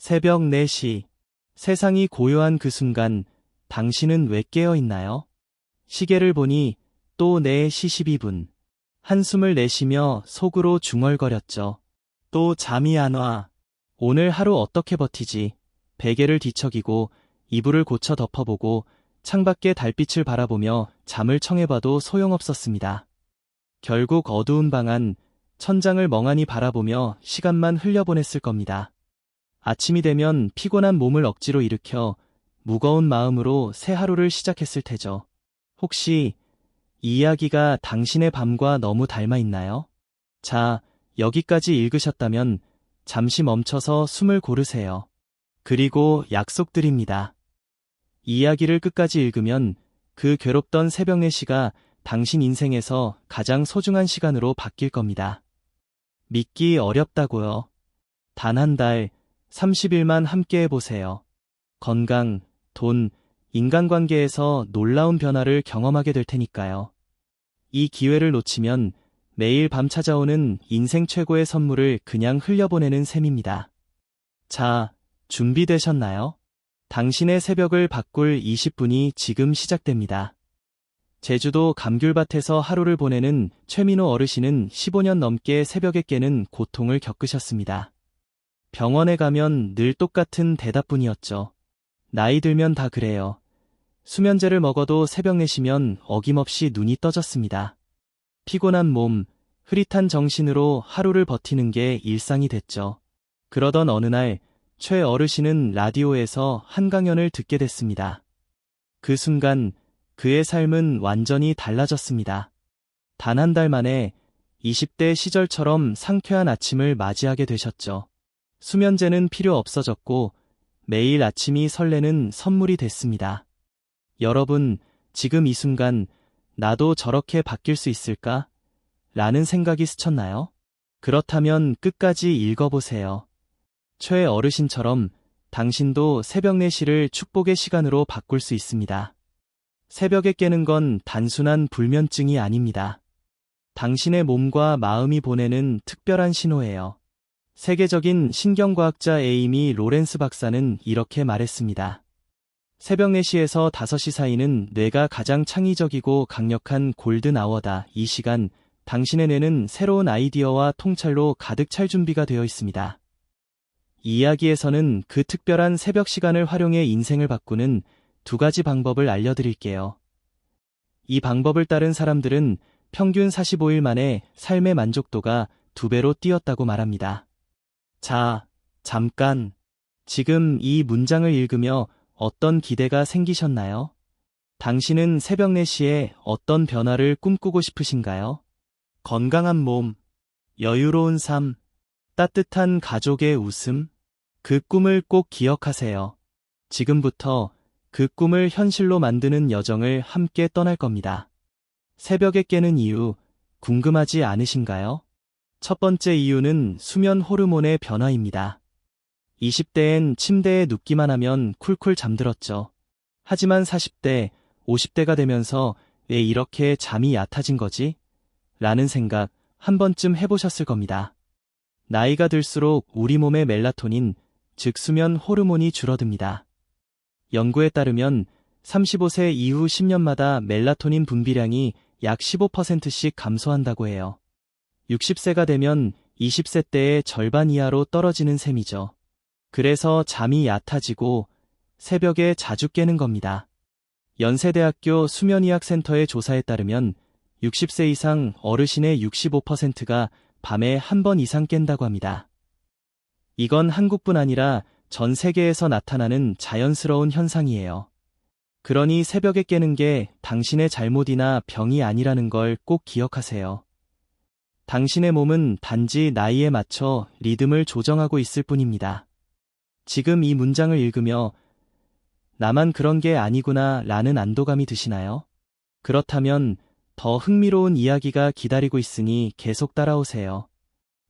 새벽 4시. 세상이 고요한 그 순간, 당신은 왜 깨어 있나요? 시계를 보니 또 4시 12분. 한숨을 내쉬며 속으로 중얼거렸죠. 또 잠이 안 와. 오늘 하루 어떻게 버티지? 베개를 뒤척이고 이불을 고쳐 덮어보고 창밖의 달빛을 바라보며 잠을 청해봐도 소용없었습니다. 결국 어두운 방 안, 천장을 멍하니 바라보며 시간만 흘려보냈을 겁니다. 아침이 되면 피곤한 몸을 억지로 일으켜 무거운 마음으로 새 하루를 시작했을 테죠. 혹시 이 이야기가 당신의 밤과 너무 닮아 있나요? 자, 여기까지 읽으셨다면 잠시 멈춰서 숨을 고르세요. 그리고 약속드립니다. 이야기를 끝까지 읽으면 그 괴롭던 새벽 4시가 당신 인생에서 가장 소중한 시간으로 바뀔 겁니다. 믿기 어렵다고요. 단 한 달, 30일만 함께 해보세요. 건강, 돈, 인간관계에서 놀라운 변화를 경험하게 될 테니까요. 이 기회를 놓치면 매일 밤 찾아오는 인생 최고의 선물을 그냥 흘려보내는 셈입니다. 자, 준비되셨나요? 당신의 새벽을 바꿀 20분이 지금 시작됩니다. 제주도 감귤밭에서 하루를 보내는 최민호 어르신은 15년 넘게 새벽에 깨는 고통을 겪으셨습니다. 병원에 가면 늘 똑같은 대답뿐이었죠. 나이 들면 다 그래요. 수면제를 먹어도 새벽 내시면 어김없이 눈이 떠졌습니다. 피곤한 몸, 흐릿한 정신으로 하루를 버티는 게 일상이 됐죠. 그러던 어느 날, 최 어르신은 라디오에서 한 강연을 듣게 됐습니다. 그 순간, 그의 삶은 완전히 달라졌습니다. 단 한 달 만에 20대 시절처럼 상쾌한 아침을 맞이하게 되셨죠. 수면제는 필요 없어졌고 매일 아침이 설레는 선물이 됐습니다. 여러분, 지금 이 순간 나도 저렇게 바뀔 수 있을까? 라는 생각이 스쳤나요? 그렇다면 끝까지 읽어보세요. 최 어르신처럼 당신도 새벽 4시를 축복의 시간으로 바꿀 수 있습니다. 새벽에 깨는 건 단순한 불면증이 아닙니다. 당신의 몸과 마음이 보내는 특별한 신호예요. 세계적인 신경과학자 에이미 로렌스 박사는 이렇게 말했습니다. 새벽 4시에서 5시 사이는 뇌가 가장 창의적이고 강력한 골든 아워다. 이 시간 당신의 뇌는 새로운 아이디어와 통찰로 가득 찰 준비가 되어 있습니다. 이 이야기에서는 그 특별한 새벽 시간을 활용해 인생을 바꾸는 두 가지 방법을 알려드릴게요. 이 방법을 따른 사람들은 평균 45일 만에 삶의 만족도가 두 배로 뛰었다고 말합니다. 자, 잠깐. 지금 이 문장을 읽으며 어떤 기대가 생기셨나요? 당신은 새벽 4시에 어떤 변화를 꿈꾸고 싶으신가요? 건강한 몸, 여유로운 삶, 따뜻한 가족의 웃음, 그 꿈을 꼭 기억하세요. 지금부터 그 꿈을 현실로 만드는 여정을 함께 떠날 겁니다. 새벽에 깨는 이유 궁금하지 않으신가요? 첫 번째 이유는 수면 호르몬의 변화입니다. 20대엔 침대에 눕기만 하면 쿨쿨 잠들었죠. 하지만 40대, 50대가 되면서 왜 이렇게 잠이 얕아진 거지? 라는 생각 한 번쯤 해보셨을 겁니다. 나이가 들수록 우리 몸의 멜라토닌, 즉 수면 호르몬이 줄어듭니다. 연구에 따르면 35세 이후 10년마다 멜라토닌 분비량이 약 15%씩 감소한다고 해요. 60세가 되면 20세 때의 절반 이하로 떨어지는 셈이죠. 그래서 잠이 얕아지고 새벽에 자주 깨는 겁니다. 연세대학교 수면의학센터의 조사에 따르면 60세 이상 어르신의 65%가 밤에 한 번 이상 깬다고 합니다. 이건 한국뿐 아니라 전 세계에서 나타나는 자연스러운 현상이에요. 그러니 새벽에 깨는 게 당신의 잘못이나 병이 아니라는 걸 꼭 기억하세요. 당신의 몸은 단지 나이에 맞춰 리듬을 조정하고 있을 뿐입니다. 지금 이 문장을 읽으며 나만 그런 게 아니구나 라는 안도감이 드시나요? 그렇다면 더 흥미로운 이야기가 기다리고 있으니 계속 따라오세요.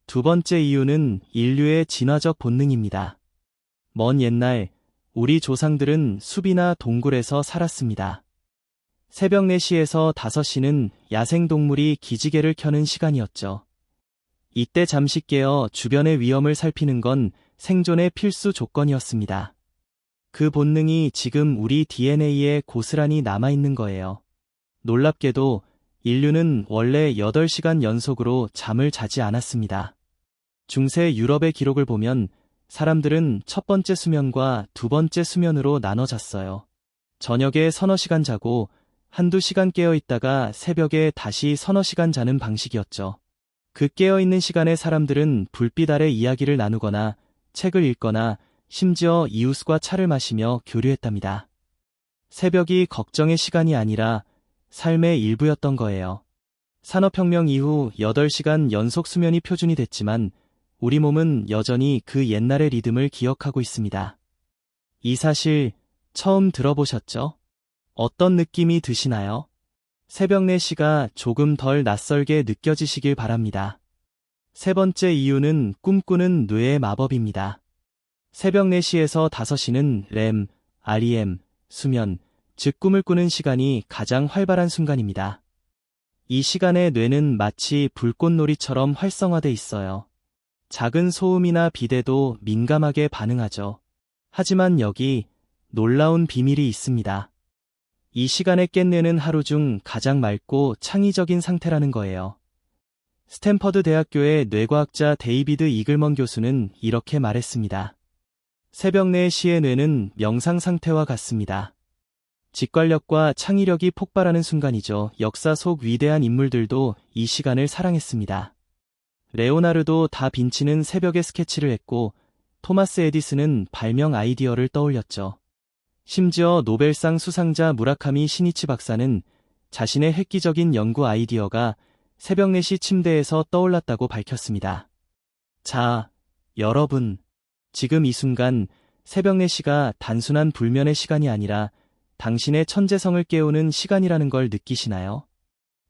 두 번째 이유는 인류의 진화적 본능입니다. 먼 옛날 우리 조상들은 숲이나 동굴에서 살았습니다. 새벽 4시에서 5시는 야생동물이 기지개를 켜는 시간이었죠. 이때 잠시 깨어 주변의 위험을 살피는 건 생존의 필수 조건이었습니다. 그 본능이 지금 우리 DNA에 고스란히 남아있는 거예요. 놀랍게도 인류는 원래 8시간 연속으로 잠을 자지 않았습니다. 중세 유럽의 기록을 보면 사람들은 첫 번째 수면과 두 번째 수면으로 나눠 잤어요. 저녁에 서너 시간 자고 한두 시간 깨어 있다가 새벽에 다시 서너 시간 자는 방식이었죠. 그 깨어 있는 시간에 사람들은 불빛 아래 이야기를 나누거나 책을 읽거나 심지어 이웃과 차를 마시며 교류했답니다. 새벽이 걱정의 시간이 아니라 삶의 일부였던 거예요. 산업혁명 이후 8시간 연속 수면이 표준이 됐지만 우리 몸은 여전히 그 옛날의 리듬을 기억하고 있습니다. 이 사실 처음 들어보셨죠? 어떤 느낌이 드시나요? 새벽 4시가 조금 덜 낯설게 느껴지시길 바랍니다. 세 번째 이유는 꿈꾸는 뇌의 마법입니다. 새벽 4시에서 5시는 REM, REM, 수면, 즉 꿈을 꾸는 시간이 가장 활발한 순간입니다. 이 시간에 뇌는 마치 불꽃놀이처럼 활성화돼 있어요. 작은 소음이나 비대도 민감하게 반응하죠. 하지만 여기 놀라운 비밀이 있습니다. 이 시간에 깬뇌는 하루 중 가장 맑고 창의적인 상태라는 거예요. 스탠퍼드 대학교의 뇌과학자 데이비드 이글먼 교수는 이렇게 말했습니다. 새벽 4시의 뇌는 명상 상태와 같습니다. 직관력과 창의력이 폭발하는 순간이죠. 역사 속 위대한 인물들도 이 시간을 사랑했습니다. 레오나르도 다 빈치는 새벽에 스케치를 했고 토마스 에디슨은 발명 아이디어를 떠올렸죠. 심지어 노벨상 수상자 무라카미 시니치 박사는 자신의 획기적인 연구 아이디어가 새벽 4시 침대에서 떠올랐다고 밝혔습니다. 자, 여러분. 지금 이 순간 새벽 4시가 단순한 불면의 시간이 아니라 당신의 천재성을 깨우는 시간이라는 걸 느끼시나요?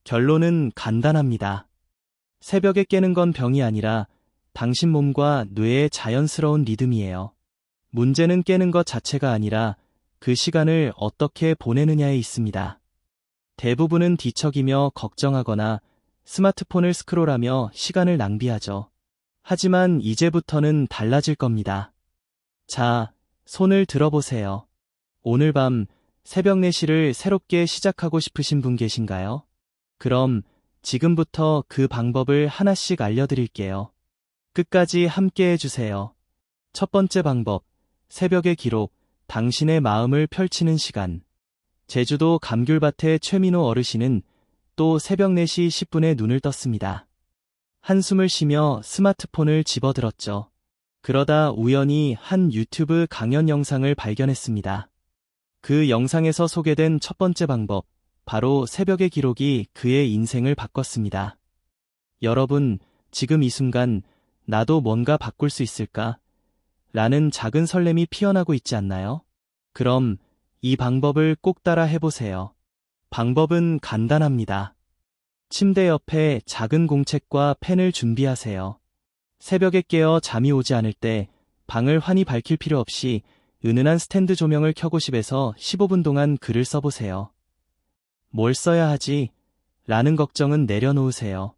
결론은 간단합니다. 새벽에 깨는 건 병이 아니라 당신 몸과 뇌의 자연스러운 리듬이에요. 문제는 깨는 것 자체가 아니라 그 시간을 어떻게 보내느냐에 있습니다. 대부분은 뒤척이며 걱정하거나 스마트폰을 스크롤하며 시간을 낭비하죠. 하지만 이제부터는 달라질 겁니다. 자, 손을 들어보세요. 오늘 밤 새벽 4시를 새롭게 시작하고 싶으신 분 계신가요? 그럼 지금부터 그 방법을 하나씩 알려드릴게요. 끝까지 함께 해주세요. 첫 번째 방법, 새벽의 기록, 당신의 마음을 펼치는 시간. 제주도 감귤밭의 최민호 어르신은 또 새벽 4시 10분에 눈을 떴습니다. 한숨을 쉬며 스마트폰을 집어들었죠. 그러다 우연히 한 유튜브 강연 영상을 발견했습니다. 그 영상에서 소개된 첫 번째 방법, 바로 새벽의 기록이 그의 인생을 바꿨습니다. 여러분, 지금 이 순간 나도 뭔가 바꿀 수 있을까? 라는 작은 설렘이 피어나고 있지 않나요? 그럼 이 방법을 꼭 따라 해보세요. 방법은 간단합니다. 침대 옆에 작은 공책과 펜을 준비하세요. 새벽에 깨어 잠이 오지 않을 때 방을 환히 밝힐 필요 없이 은은한 스탠드 조명을 켜고 집에서 15분 동안 글을 써보세요. 뭘 써야 하지? 라는 걱정은 내려놓으세요.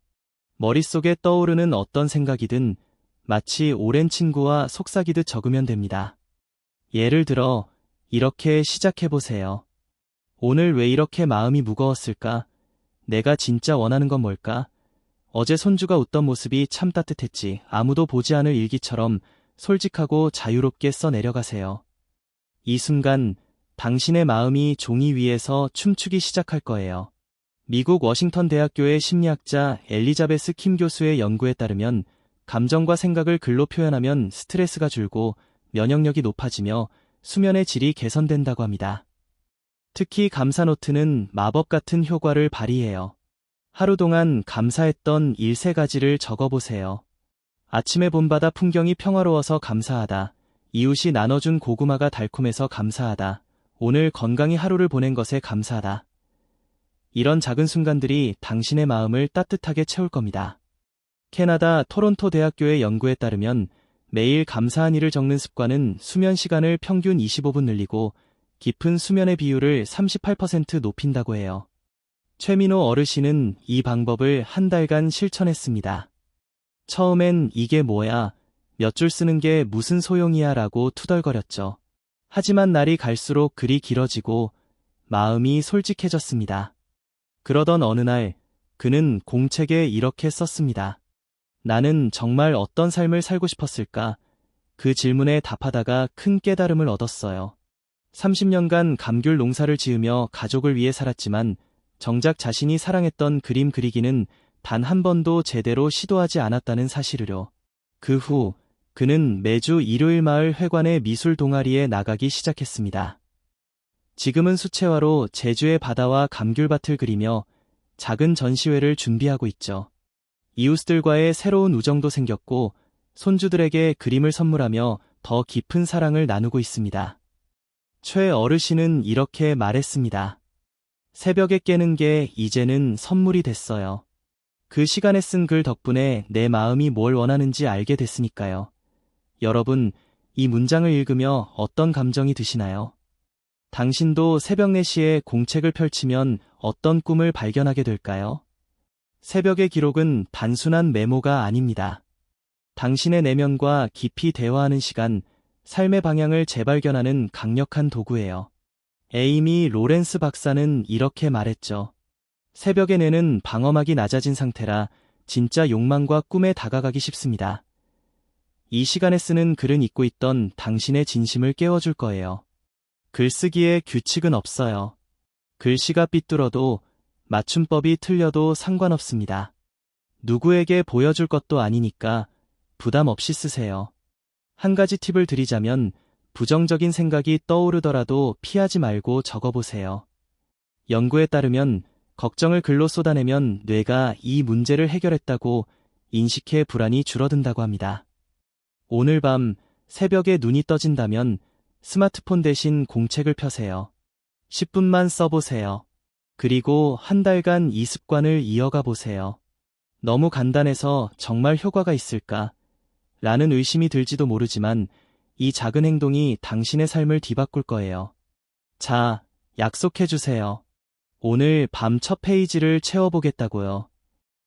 머릿속에 떠오르는 어떤 생각이든 마치 오랜 친구와 속삭이듯 적으면 됩니다. 예를 들어, 이렇게 시작해보세요. 오늘 왜 이렇게 마음이 무거웠을까? 내가 진짜 원하는 건 뭘까? 어제 손주가 웃던 모습이 참 따뜻했지. 아무도 보지 않을 일기처럼 솔직하고 자유롭게 써 내려가세요. 이 순간 당신의 마음이 종이 위에서 춤추기 시작할 거예요. 미국 워싱턴 대학교의 심리학자 엘리자베스 킴 교수의 연구에 따르면 감정과 생각을 글로 표현하면 스트레스가 줄고 면역력이 높아지며 수면의 질이 개선된다고 합니다. 특히 감사 노트는 마법 같은 효과를 발휘해요. 하루 동안 감사했던 일 세 가지를 적어보세요. 아침에 봄바다 풍경이 평화로워서 감사하다. 이웃이 나눠준 고구마가 달콤해서 감사하다. 오늘 건강히 하루를 보낸 것에 감사하다. 이런 작은 순간들이 당신의 마음을 따뜻하게 채울 겁니다. 캐나다 토론토 대학교의 연구에 따르면 매일 감사한 일을 적는 습관은 수면 시간을 평균 25분 늘리고 깊은 수면의 비율을 38% 높인다고 해요. 최민호 어르신은 이 방법을 한 달간 실천했습니다. 처음엔 이게 뭐야? 몇 줄 쓰는 게 무슨 소용이야 라고 투덜거렸죠. 하지만 날이 갈수록 글이 길어지고 마음이 솔직해졌습니다. 그러던 어느 날 그는 공책에 이렇게 썼습니다. 나는 정말 어떤 삶을 살고 싶었을까? 그 질문에 답하다가 큰 깨달음을 얻었어요. 30년간 감귤 농사를 지으며 가족을 위해 살았지만 정작 자신이 사랑했던 그림 그리기는 단 한 번도 제대로 시도하지 않았다는 사실을요. 그 후 그는 매주 일요일 마을 회관의 미술 동아리에 나가기 시작했습니다. 지금은 수채화로 제주의 바다와 감귤밭을 그리며 작은 전시회를 준비하고 있죠. 이웃들과의 새로운 우정도 생겼고 손주들에게 그림을 선물하며 더 깊은 사랑을 나누고 있습니다. 최 어르신은 이렇게 말했습니다. 새벽에 깨는 게 이제는 선물이 됐어요. 그 시간에 쓴 글 덕분에 내 마음이 뭘 원하는지 알게 됐으니까요. 여러분, 이 문장을 읽으며 어떤 감정이 드시나요? 당신도 새벽 4시에 공책을 펼치면 어떤 꿈을 발견하게 될까요? 새벽의 기록은 단순한 메모가 아닙니다. 당신의 내면과 깊이 대화하는 시간, 삶의 방향을 재발견하는 강력한 도구예요. 에이미 로렌스 박사는 이렇게 말했죠. 새벽의 뇌는 방어막이 낮아진 상태라 진짜 욕망과 꿈에 다가가기 쉽습니다. 이 시간에 쓰는 글은 잊고 있던 당신의 진심을 깨워줄 거예요. 글쓰기에 규칙은 없어요. 글씨가 삐뚤어도 맞춤법이 틀려도 상관없습니다. 누구에게 보여줄 것도 아니니까 부담 없이 쓰세요. 한 가지 팁을 드리자면 부정적인 생각이 떠오르더라도 피하지 말고 적어보세요. 연구에 따르면 걱정을 글로 쏟아내면 뇌가 이 문제를 해결했다고 인식해 불안이 줄어든다고 합니다. 오늘 밤 새벽에 눈이 떠진다면 스마트폰 대신 공책을 펴세요. 10분만 써보세요. 그리고 한 달간 이 습관을 이어가 보세요. 너무 간단해서 정말 효과가 있을까? 라는 의심이 들지도 모르지만 이 작은 행동이 당신의 삶을 뒤바꿀 거예요. 자, 약속해 주세요. 오늘 밤 첫 페이지를 채워보겠다고요.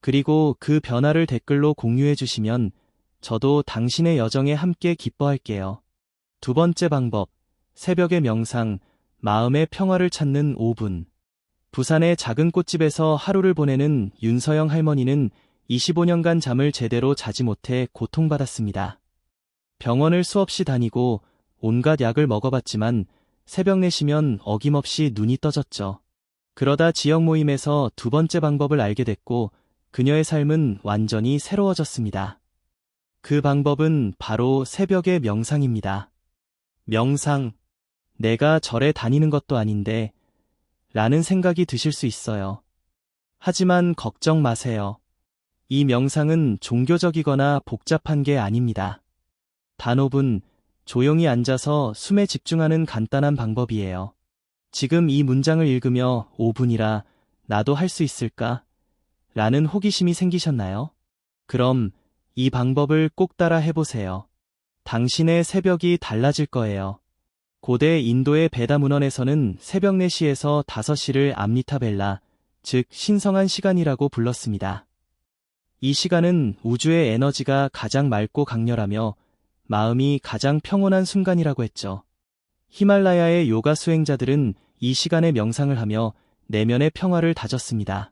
그리고 그 변화를 댓글로 공유해 주시면 저도 당신의 여정에 함께 기뻐할게요. 두 번째 방법, 새벽의 명상, 마음의 평화를 찾는 5분. 부산의 작은 꽃집에서 하루를 보내는 윤서영 할머니는 25년간 잠을 제대로 자지 못해 고통받았습니다. 병원을 수없이 다니고 온갖 약을 먹어봤지만 새벽 내시면 어김없이 눈이 떠졌죠. 그러다 지역 모임에서 두 번째 방법을 알게 됐고 그녀의 삶은 완전히 새로워졌습니다. 그 방법은 바로 새벽의 명상입니다. 명상. 내가 절에 다니는 것도 아닌데, 라는 생각이 드실 수 있어요. 하지만 걱정 마세요. 이 명상은 종교적이거나 복잡한 게 아닙니다. 단호분, 조용히 앉아서 숨에 집중하는 간단한 방법이에요. 지금 이 문장을 읽으며 5분이라 나도 할 수 있을까? 라는 호기심이 생기셨나요? 그럼 이 방법을 꼭 따라 해보세요. 당신의 새벽이 달라질 거예요. 고대 인도의 베다 문헌에서는 새벽 4시에서 5시를 암리타벨라, 즉 신성한 시간이라고 불렀습니다. 이 시간은 우주의 에너지가 가장 맑고 강렬하며 마음이 가장 평온한 순간이라고 했죠. 히말라야의 요가 수행자들은 이 시간에 명상을 하며 내면의 평화를 다졌습니다.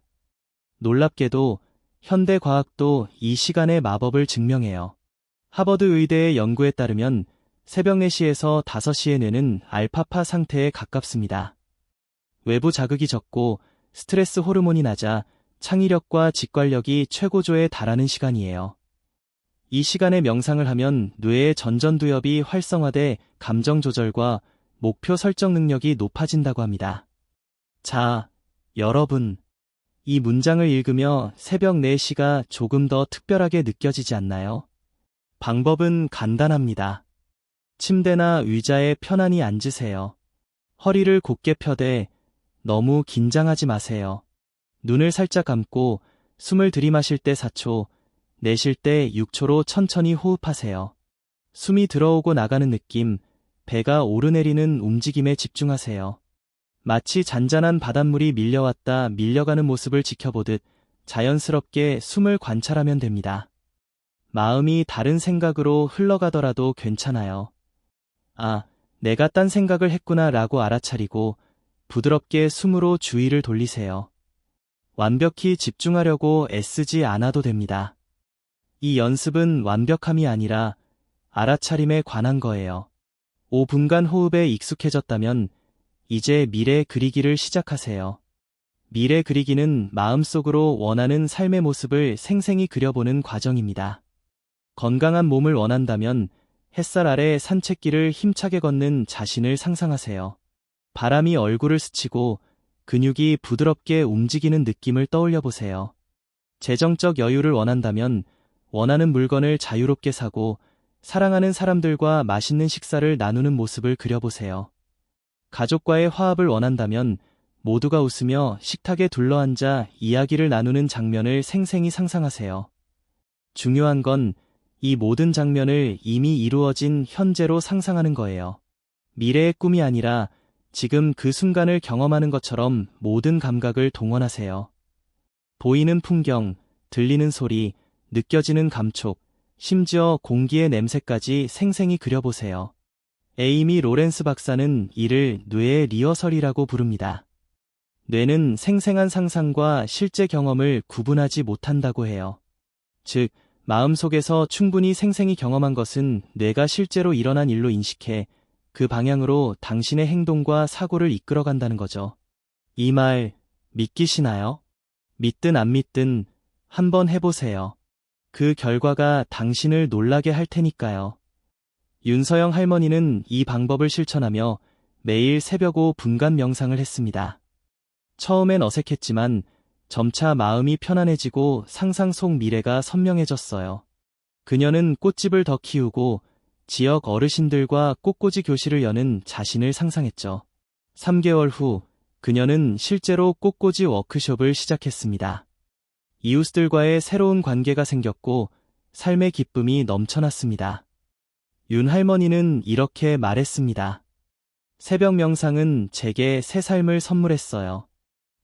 놀랍게도 현대 과학도 이 시간의 마법을 증명해요. 하버드 의대의 연구에 따르면 새벽 4시에서 5시의 뇌는 알파파 상태에 가깝습니다. 외부 자극이 적고 스트레스 호르몬이 낮아 창의력과 직관력이 최고조에 달하는 시간이에요. 이 시간에 명상을 하면 뇌의 전전두엽이 활성화돼 감정 조절과 목표 설정 능력이 높아진다고 합니다. 자, 여러분, 이 문장을 읽으며 새벽 4시가 조금 더 특별하게 느껴지지 않나요? 방법은 간단합니다. 침대나 의자에 편안히 앉으세요. 허리를 곧게 펴되 너무 긴장하지 마세요. 눈을 살짝 감고 숨을 들이마실 때 4초, 내쉴 때 6초로 천천히 호흡하세요. 숨이 들어오고 나가는 느낌, 배가 오르내리는 움직임에 집중하세요. 마치 잔잔한 바닷물이 밀려왔다 밀려가는 모습을 지켜보듯 자연스럽게 숨을 관찰하면 됩니다. 마음이 다른 생각으로 흘러가더라도 괜찮아요. 아, 내가 딴 생각을 했구나 라고 알아차리고 부드럽게 숨으로 주의를 돌리세요. 완벽히 집중하려고 애쓰지 않아도 됩니다. 이 연습은 완벽함이 아니라 알아차림에 관한 거예요. 5분간 호흡에 익숙해졌다면 이제 미래 그리기를 시작하세요. 미래 그리기는 마음속으로 원하는 삶의 모습을 생생히 그려보는 과정입니다. 건강한 몸을 원한다면 햇살 아래 산책길을 힘차게 걷는 자신을 상상하세요. 바람이 얼굴을 스치고 근육이 부드럽게 움직이는 느낌을 떠올려 보세요. 재정적 여유를 원한다면 원하는 물건을 자유롭게 사고 사랑하는 사람들과 맛있는 식사를 나누는 모습을 그려보세요. 가족과의 화합을 원한다면 모두가 웃으며 식탁에 둘러앉아 이야기를 나누는 장면을 생생히 상상하세요. 중요한 건 이 모든 장면을 이미 이루어진 현재로 상상하는 거예요. 미래의 꿈이 아니라 지금 그 순간을 경험하는 것처럼 모든 감각을 동원하세요. 보이는 풍경, 들리는 소리, 느껴지는 감촉, 심지어 공기의 냄새까지 생생히 그려보세요. 에이미 로렌스 박사는 이를 뇌의 리허설이라고 부릅니다. 뇌는 생생한 상상과 실제 경험을 구분하지 못한다고 해요. 즉, 마음속에서 충분히 생생히 경험한 것은 뇌가 실제로 일어난 일로 인식해 그 방향으로 당신의 행동과 사고를 이끌어간다는 거죠. 이 말 믿기시나요? 믿든 안 믿든 한번 해보세요. 그 결과가 당신을 놀라게 할 테니까요. 윤서영 할머니는 이 방법을 실천하며 매일 새벽 5분간 명상을 했습니다. 처음엔 어색했지만 점차 마음이 편안해지고 상상 속 미래가 선명해졌어요. 그녀는 꽃집을 더 키우고 지역 어르신들과 꽃꽂이 교실을 여는 자신을 상상했죠. 3개월 후 그녀는 실제로 꽃꽂이 워크숍을 시작했습니다. 이웃들과의 새로운 관계가 생겼고 삶의 기쁨이 넘쳐났습니다. 윤 할머니는 이렇게 말했습니다. 새벽 명상은 제게 새 삶을 선물했어요.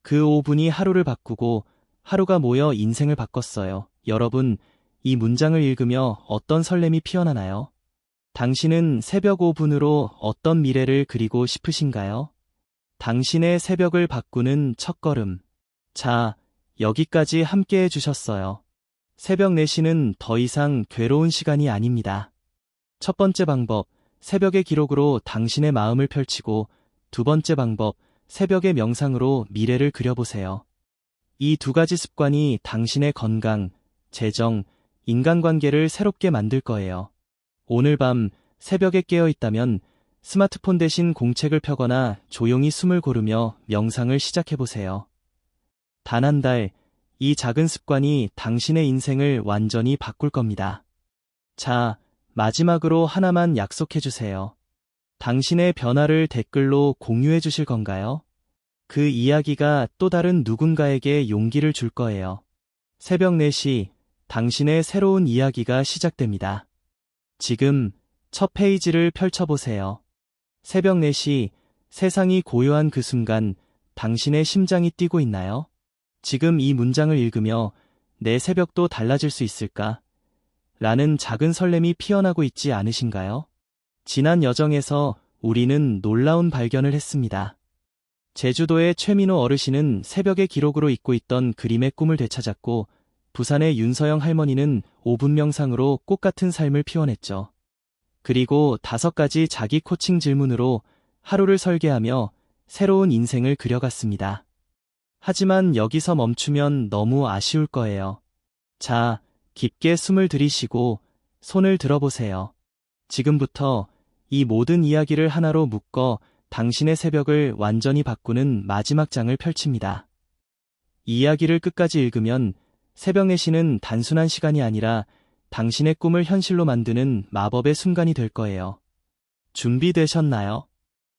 그 5분이 하루를 바꾸고 하루가 모여 인생을 바꿨어요. 여러분, 이 문장을 읽으며 어떤 설렘이 피어나나요? 당신은 새벽 5분으로 어떤 미래를 그리고 싶으신가요? 당신의 새벽을 바꾸는 첫걸음. 자, 여기까지 함께 해주셨어요. 새벽 4시는 더 이상 괴로운 시간이 아닙니다. 첫 번째 방법, 새벽의 기록으로 당신의 마음을 펼치고 두 번째 방법, 새벽의 명상으로 미래를 그려보세요. 이 두 가지 습관이 당신의 건강, 재정, 인간관계를 새롭게 만들 거예요. 오늘 밤 새벽에 깨어 있다면 스마트폰 대신 공책을 펴거나 조용히 숨을 고르며 명상을 시작해보세요. 단 한 달, 이 작은 습관이 당신의 인생을 완전히 바꿀 겁니다. 자, 마지막으로 하나만 약속해주세요. 당신의 변화를 댓글로 공유해 주실 건가요? 그 이야기가 또 다른 누군가에게 용기를 줄 거예요. 새벽 4시, 당신의 새로운 이야기가 시작됩니다. 지금 첫 페이지를 펼쳐보세요. 새벽 4시, 세상이 고요한 그 순간, 당신의 심장이 뛰고 있나요? 지금 이 문장을 읽으며 내 새벽도 달라질 수 있을까? 라는 작은 설렘이 피어나고 있지 않으신가요? 지난 여정에서 우리는 놀라운 발견을 했습니다. 제주도의 최민호 어르신은 새벽의 기록으로 잊고 있던 그림의 꿈을 되찾았고, 부산의 윤서영 할머니는 5분 명상으로 꽃 같은 삶을 피워냈죠. 그리고 다섯 가지 자기 코칭 질문으로 하루를 설계하며 새로운 인생을 그려갔습니다. 하지만 여기서 멈추면 너무 아쉬울 거예요. 자, 깊게 숨을 들이쉬고 손을 들어보세요. 지금부터 이 모든 이야기를 하나로 묶어 당신의 새벽을 완전히 바꾸는 마지막 장을 펼칩니다. 이 이야기를 끝까지 읽으면 새벽 4시는 단순한 시간이 아니라 당신의 꿈을 현실로 만드는 마법의 순간이 될 거예요. 준비되셨나요?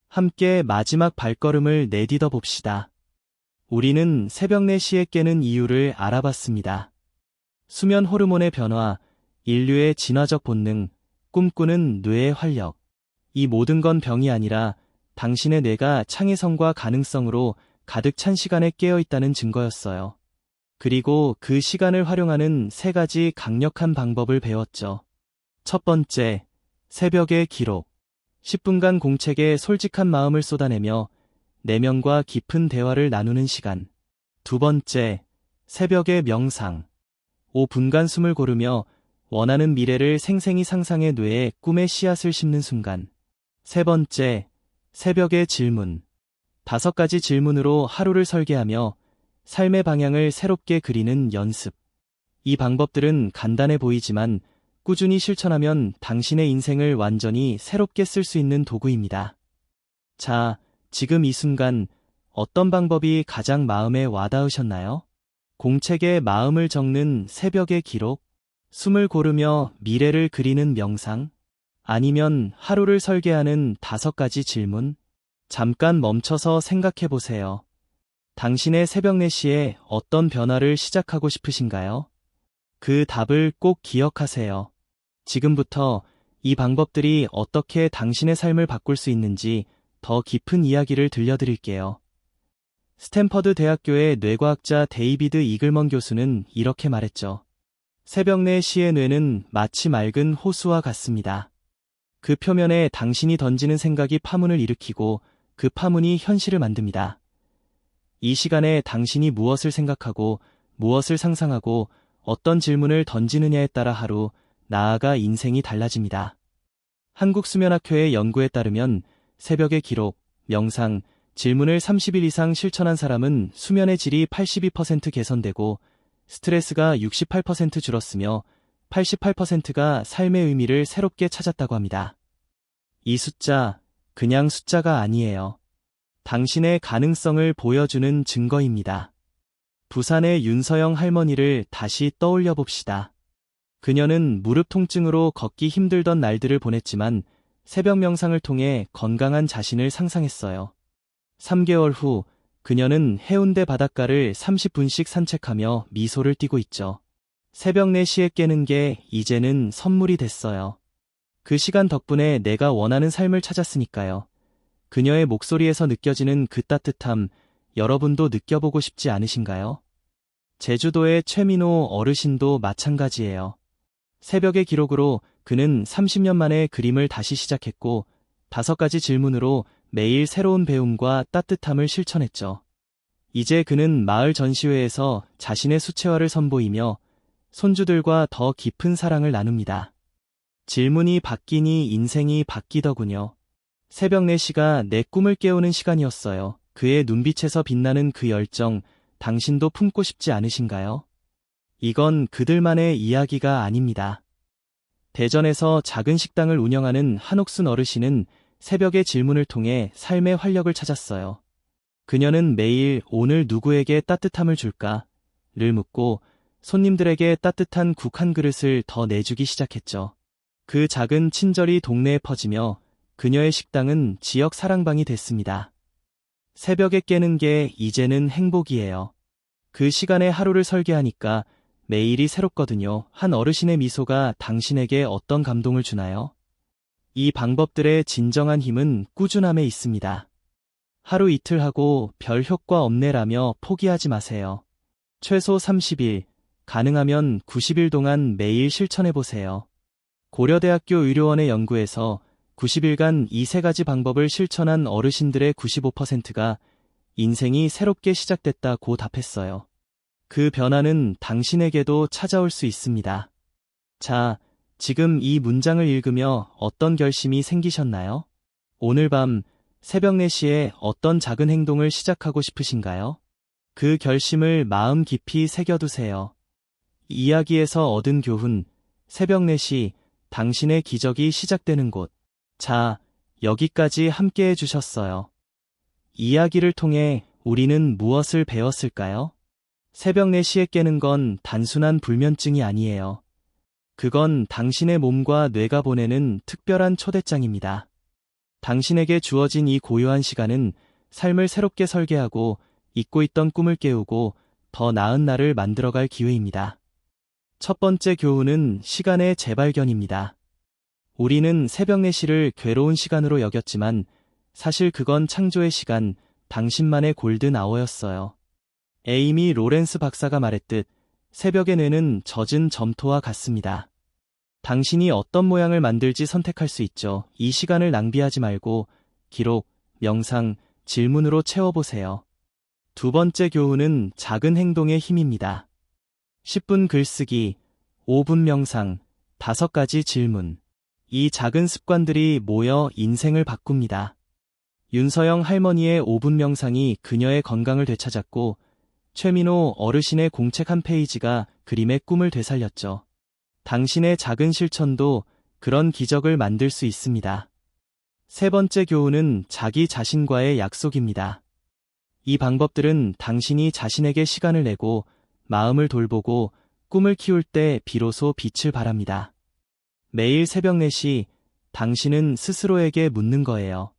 함께 마지막 발걸음을 내딛어 봅시다. 우리는 새벽 4시에 깨는 이유를 알아봤습니다. 수면 호르몬의 변화, 인류의 진화적 본능, 꿈꾸는 뇌의 활력. 이 모든 건 병이 아니라 당신의 뇌가 창의성과 가능성으로 가득 찬 시간에 깨어 있다는 증거였어요. 그리고 그 시간을 활용하는 세 가지 강력한 방법을 배웠죠. 첫 번째, 새벽의 기록. 10분간 공책에 솔직한 마음을 쏟아내며 내면과 깊은 대화를 나누는 시간. 두 번째, 새벽의 명상. 5분간 숨을 고르며 원하는 미래를 생생히 상상해 뇌에 꿈의 씨앗을 심는 순간. 세 번째, 새벽의 질문. 다섯 가지 질문으로 하루를 설계하며 삶의 방향을 새롭게 그리는 연습. 이 방법들은 간단해 보이지만 꾸준히 실천하면 당신의 인생을 완전히 새롭게 쓸 수 있는 도구입니다. 자, 지금 이 순간 어떤 방법이 가장 마음에 와닿으셨나요? 공책에 마음을 적는 새벽의 기록, 숨을 고르며 미래를 그리는 명상, 아니면 하루를 설계하는 다섯 가지 질문? 잠깐 멈춰서 생각해 보세요. 당신의 새벽 4시에 어떤 변화를 시작하고 싶으신가요? 그 답을 꼭 기억하세요. 지금부터 이 방법들이 어떻게 당신의 삶을 바꿀 수 있는지 더 깊은 이야기를 들려드릴게요. 스탠퍼드 대학교의 뇌과학자 데이비드 이글먼 교수는 이렇게 말했죠. 새벽 4시의 뇌는 마치 맑은 호수와 같습니다. 그 표면에 당신이 던지는 생각이 파문을 일으키고 그 파문이 현실을 만듭니다. 이 시간에 당신이 무엇을 생각하고 무엇을 상상하고 어떤 질문을 던지느냐에 따라 하루, 나아가 인생이 달라집니다. 한국수면학회의 연구에 따르면 새벽의 기록, 명상, 질문을 30일 이상 실천한 사람은 수면의 질이 82% 개선되고 스트레스가 68% 줄었으며 88%가 삶의 의미를 새롭게 찾았다고 합니다. 이 숫자, 그냥 숫자가 아니에요. 당신의 가능성을 보여주는 증거입니다. 부산의 윤서영 할머니를 다시 떠올려 봅시다. 그녀는 무릎 통증으로 걷기 힘들던 날들을 보냈지만 새벽 명상을 통해 건강한 자신을 상상했어요. 3개월 후 그녀는 해운대 바닷가를 30분씩 산책하며 미소를 띠고 있죠. 새벽 4시에 깨는 게 이제는 선물이 됐어요. 그 시간 덕분에 내가 원하는 삶을 찾았으니까요. 그녀의 목소리에서 느껴지는 그 따뜻함, 여러분도 느껴보고 싶지 않으신가요? 제주도의 최민호 어르신도 마찬가지예요. 새벽의 기록으로 그는 30년 만에 그림을 다시 시작했고, 다섯 가지 질문으로 매일 새로운 배움과 따뜻함을 실천했죠. 이제 그는 마을 전시회에서 자신의 수채화를 선보이며 손주들과 더 깊은 사랑을 나눕니다. 질문이 바뀌니 인생이 바뀌더군요. 새벽 4시가 내 꿈을 깨우는 시간이었어요. 그의 눈빛에서 빛나는 그 열정, 당신도 품고 싶지 않으신가요? 이건 그들만의 이야기가 아닙니다. 대전에서 작은 식당을 운영하는 한옥순 어르신은 새벽의 질문을 통해 삶의 활력을 찾았어요. 그녀는 매일 오늘 누구에게 따뜻함을 줄까? 를 묻고 손님들에게 따뜻한 국 한 그릇을 더 내주기 시작했죠. 그 작은 친절이 동네에 퍼지며 그녀의 식당은 지역 사랑방이 됐습니다. 새벽에 깨는 게 이제는 행복이에요. 그 시간에 하루를 설계하니까 매일이 새롭거든요. 한 어르신의 미소가 당신에게 어떤 감동을 주나요? 이 방법들의 진정한 힘은 꾸준함에 있습니다. 하루 이틀 하고 별 효과 없네라며 포기하지 마세요. 최소 30일, 가능하면 90일 동안 매일 실천해보세요. 고려대학교 의료원의 연구에서 90일간 이 세 가지 방법을 실천한 어르신들의 95%가 인생이 새롭게 시작됐다고 답했어요. 그 변화는 당신에게도 찾아올 수 있습니다. 자, 지금 이 문장을 읽으며 어떤 결심이 생기셨나요? 오늘 밤 새벽 4시에 어떤 작은 행동을 시작하고 싶으신가요? 그 결심을 마음 깊이 새겨두세요. 이야기에서 얻은 교훈, 새벽 4시, 당신의 기적이 시작되는 곳. 자, 여기까지 함께 해주셨어요. 이야기를 통해 우리는 무엇을 배웠을까요? 새벽 4시에 깨는 건 단순한 불면증이 아니에요. 그건 당신의 몸과 뇌가 보내는 특별한 초대장입니다. 당신에게 주어진 이 고요한 시간은 삶을 새롭게 설계하고 잊고 있던 꿈을 깨우고 더 나은 날을 만들어갈 기회입니다. 첫 번째 교훈은 시간의 재발견입니다. 우리는 새벽 4시를 괴로운 시간으로 여겼지만 사실 그건 창조의 시간, 당신만의 골든 아워였어요. 에이미 로렌스 박사가 말했듯 새벽의 뇌는 젖은 점토와 같습니다. 당신이 어떤 모양을 만들지 선택할 수 있죠. 이 시간을 낭비하지 말고 기록, 명상, 질문으로 채워보세요. 두 번째 교훈은 작은 행동의 힘입니다. 10분 글쓰기, 5분 명상, 5가지 질문. 이 작은 습관들이 모여 인생을 바꿉니다. 윤서영 할머니의 5분 명상이 그녀의 건강을 되찾았고 최민호 어르신의 공책 한 페이지가 그림의 꿈을 되살렸죠. 당신의 작은 실천도 그런 기적을 만들 수 있습니다. 세 번째 교훈은 자기 자신과의 약속입니다. 이 방법들은 당신이 자신에게 시간을 내고 마음을 돌보고 꿈을 키울 때 비로소 빛을 발합니다. 매일 새벽 4시 당신은 스스로에게 묻는 거예요.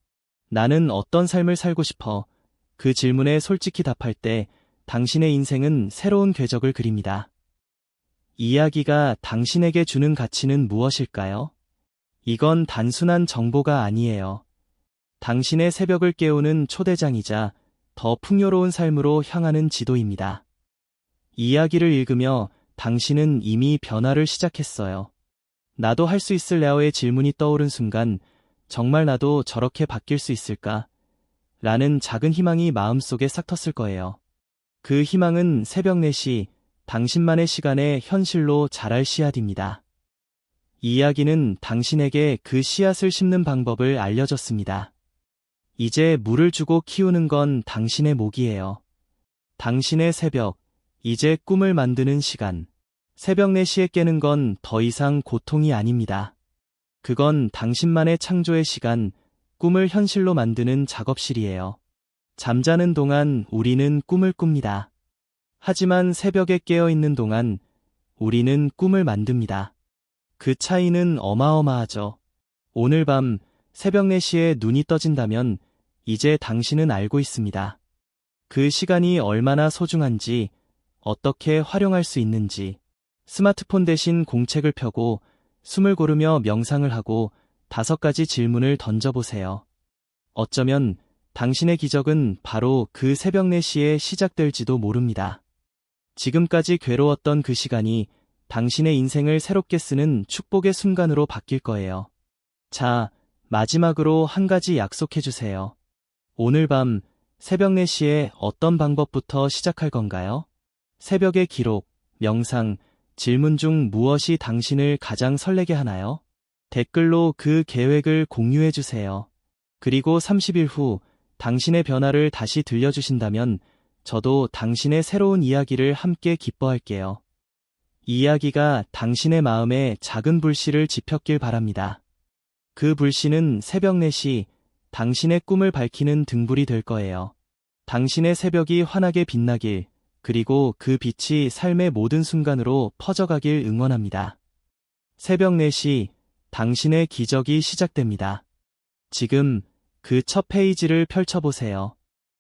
나는 어떤 삶을 살고 싶어? 그 질문에 솔직히 답할 때 당신의 인생은 새로운 궤적을 그립니다. 이야기가 당신에게 주는 가치는 무엇일까요? 이건 단순한 정보가 아니에요. 당신의 새벽을 깨우는 초대장이자 더 풍요로운 삶으로 향하는 지도입니다. 이야기를 읽으며 당신은 이미 변화를 시작했어요. 나도 할 수 있을래요의 질문이 떠오른 순간 정말 나도 저렇게 바뀔 수 있을까? 라는 작은 희망이 마음속에 싹 텄을 거예요. 그 희망은 새벽 4시 당신만의 시간에 현실로 자랄 씨앗입니다. 이 이야기는 당신에게 그 씨앗을 심는 방법을 알려줬습니다. 이제 물을 주고 키우는 건 당신의 목이에요. 당신의 새벽, 이제 꿈을 만드는 시간. 새벽 4시에 깨는 건 더 이상 고통이 아닙니다. 그건 당신만의 창조의 시간, 꿈을 현실로 만드는 작업실이에요. 잠자는 동안 우리는 꿈을 꿉니다. 하지만 새벽에 깨어 있는 동안 우리는 꿈을 만듭니다. 그 차이는 어마어마하죠. 오늘 밤 새벽 4시에 눈이 떠진다면 이제 당신은 알고 있습니다. 그 시간이 얼마나 소중한지, 어떻게 활용할 수 있는지, 스마트폰 대신 공책을 펴고 숨을 고르며 명상을 하고 다섯 가지 질문을 던져보세요. 어쩌면 당신의 기적은 바로 그 새벽 4시에 시작될지도 모릅니다. 지금까지 괴로웠던 그 시간이 당신의 인생을 새롭게 쓰는 축복의 순간으로 바뀔 거예요. 자, 마지막으로 한 가지 약속해 주세요. 오늘 밤 새벽 4시에 어떤 방법부터 시작할 건가요? 새벽의 기록, 명상, 질문 중 무엇이 당신을 가장 설레게 하나요? 댓글로 그 계획을 공유해 주세요. 그리고 30일 후 당신의 변화를 다시 들려주신다면 저도 당신의 새로운 이야기를 함께 기뻐할게요. 이야기가 당신의 마음에 작은 불씨를 지폈길 바랍니다. 그 불씨는 새벽 4시 당신의 꿈을 밝히는 등불이 될 거예요. 당신의 새벽이 환하게 빛나길, 그리고 그 빛이 삶의 모든 순간으로 퍼져가길 응원합니다. 새벽 4시 당신의 기적이 시작됩니다. 지금 그 첫 페이지를 펼쳐보세요.